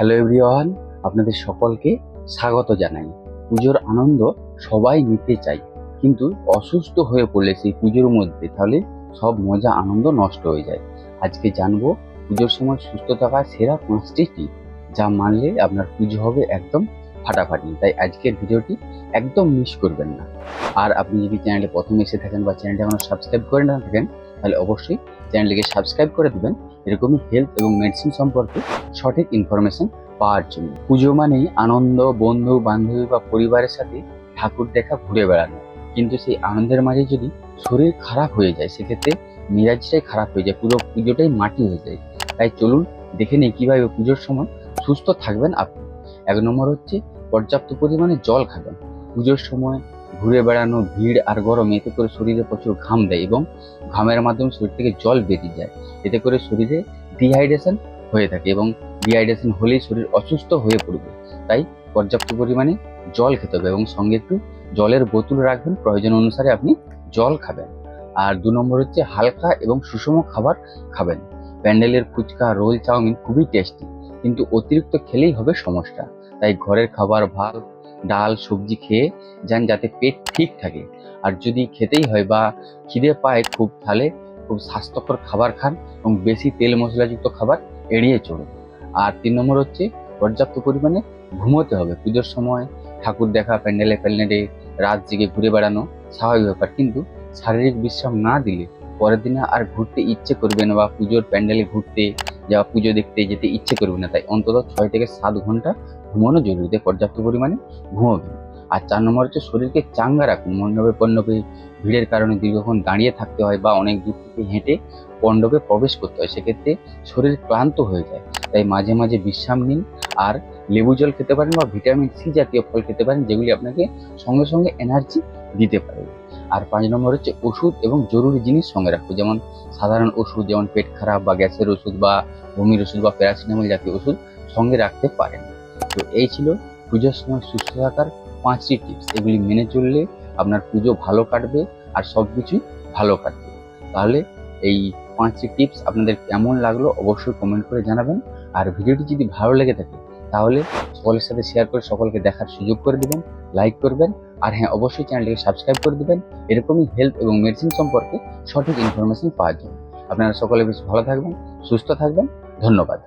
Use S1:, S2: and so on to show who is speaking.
S1: Hello everyone, আপনাদের সকলকে স্বাগত জানাই। পুজোর আনন্দ সবাই নিতে চাই কিন্তু অসুস্থ হয়ে পড়লে সেই পুজোর মধ্যে তাহলে সব মজা আনন্দ নষ্ট হয়ে যায়। আজকে জানব পুজোর সময় সুস্থ থাকার সেরা পাঁচটি টিপ, যা মানলে আপনার পুজো হবে একদম ফাটাফাটি। তাই আজকের ভিডিওটি একদম মিস করবেন না। আর আপনি যদি চ্যানেলে প্রথম এসে থাকেন বা চ্যানেলটি এখনও সাবস্ক্রাইব করে না থাকেন তাহলে অবশ্যই চ্যানেলটিকে সাবস্ক্রাইব করে দেবেন। এরকমই হেলথ এবং মেডিসিন সম্পর্কে সঠিক ইনফরমেশন পাওয়ার জন্য। পুজো মানেই আনন্দ, বন্ধু, বান্ধবী বা পরিবারের সাথে ঠাকুর দেখা, ঘুরে বেড়ানো। কিন্তু সেই আনন্দের মাঝে যদি শরীর খারাপ হয়ে যায়, সেক্ষেত্রে মেজাজটাই খারাপ হয়ে যায়, পুরো পুজোটাই মাটি হয়ে যায়। তাই চলুন দেখে নিই কীভাবে পুজোর সময় সুস্থ থাকবেন আপনি। এক নম্বর হচ্ছে পর্যাপ্ত পরিমাণে জল খাবেন। পুজোর সময় ঘুরে বেড়ানো, ভিড় আর গরম, এতে করে শরীরে প্রচুর ঘাম দেয় এবং ঘামের মাধ্যমে শরীর থেকে জল বেরিয়ে যায়। এতে করে শরীরে ডিহাইড্রেশন হয়ে থাকে এবং ডিহাইড্রেশন হলেই শরীর অসুস্থ হয়ে পড়বে। তাই পর্যাপ্ত পরিমাণে জল খেতে হবে এবং সঙ্গে একটু জলের বোতল রাখবেন। প্রয়োজন অনুসারে আপনি জল খাবেন। আর দু নম্বর হচ্ছে হালকা এবং সুষম খাবার খাবেন। প্যান্ডেলের ফুচকা, রোল, চাউমিন খুবই টেস্টি কিন্তু অতিরিক্ত খেলেই হবে সমস্যা। তাই ঘরের খাবার, ভাত, ডাল, সবজি খেয়ে যান যাতে পেট ঠিক থাকে। আর যদি খেতেই হয় বা খিদে পায় খুব, তাহলে খুব স্বাস্থ্যকর খাবার খান এবং বেশি তেল মশলাযুক্ত খাবার এড়িয়ে চলুন। আর তিন নম্বর হচ্ছে পর্যাপ্ত পরিমাণে ঘুমোতে হবে। পুজোর সময় ঠাকুর দেখা, প্যান্ডেলে প্যান্ডেলে, রাত জেগে ঘুরে বেড়ানো স্বাভাবিক ব্যাপার। কিন্তু শারীরিক বিশ্রাম না দিলে পরের দিনে আর ঘুরতে ইচ্ছে করবে না বা পুজোর প্যান্ডেলে ঘুরতে যা পুজো দেখতে যেতে ইচ্ছে করবে না, তাই অন্তত ছয় থেকে সাত ঘণ্টা ঘুমানো জরুরি। তাই পর্যাপ্ত পরিমাণে ঘুমোবেন। আর চার নম্বর হচ্ছে শরীরকে চাঙ্গা রাখুন। মণ্ডপে পণ্ডপে ভিড়ের কারণে দীর্ঘক্ষণ দাঁড়িয়ে থাকতে হয় বা অনেক দূর থেকে হেঁটে পণ্ডপে প্রবেশ করতে হয়, সেক্ষেত্রে শরীর ক্লান্ত হয়ে যায়। তাই মাঝে মাঝে বিশ্রাম নিন। আর লেবু জল খেতে পারেন বা ভিটামিন সি জাতীয় ফল খেতে পারেন, যেগুলি আপনাকে সঙ্গে সঙ্গে এনার্জি দিতে পারে। আর পাঁচ নম্বর হচ্ছে ওষুধ এবং জরুরি জিনিস সঙ্গে রাখব যেমন সাধারণ ওষুধ, যেমন পেট খারাপ বা গ্যাসের ওষুধ বা বমির ওষুধ বা প্যারাসিটামল জাতীয় ওষুধ সঙ্গে রাখতে পারেন। তো এই ছিল পুজোর সময় সুস্থ থাকার পাঁচটি টিপস এগুলি মেনে চললে আপনার পুজো ভালো কাটবে আর সব কিছুই ভালো কাটবে। তাহলে এই পাঁচটি টিপস আপনাদের কেমন লাগল অবশ্যই কমেন্ট করে জানাবেন। আর ভিডিওটি যদি ভালো লেগে থাকে তাহলে সকলের সাথে শেয়ার করে সকলকে দেখার সুযোগ করে দেবেন লাইক করবেন, আর হ্যাঁ অবশ্যই চ্যানেলটিকে সাবস্ক্রাইব করে দেবেন। এরকমই হেলথ এবং মেডিসিন সম্পর্কে সঠিক ইনফরমেশন পাওয়ার জন্য। আপনারা সকলে বেশ ভালো থাকবেন, সুস্থ থাকবেন। ধন্যবাদ।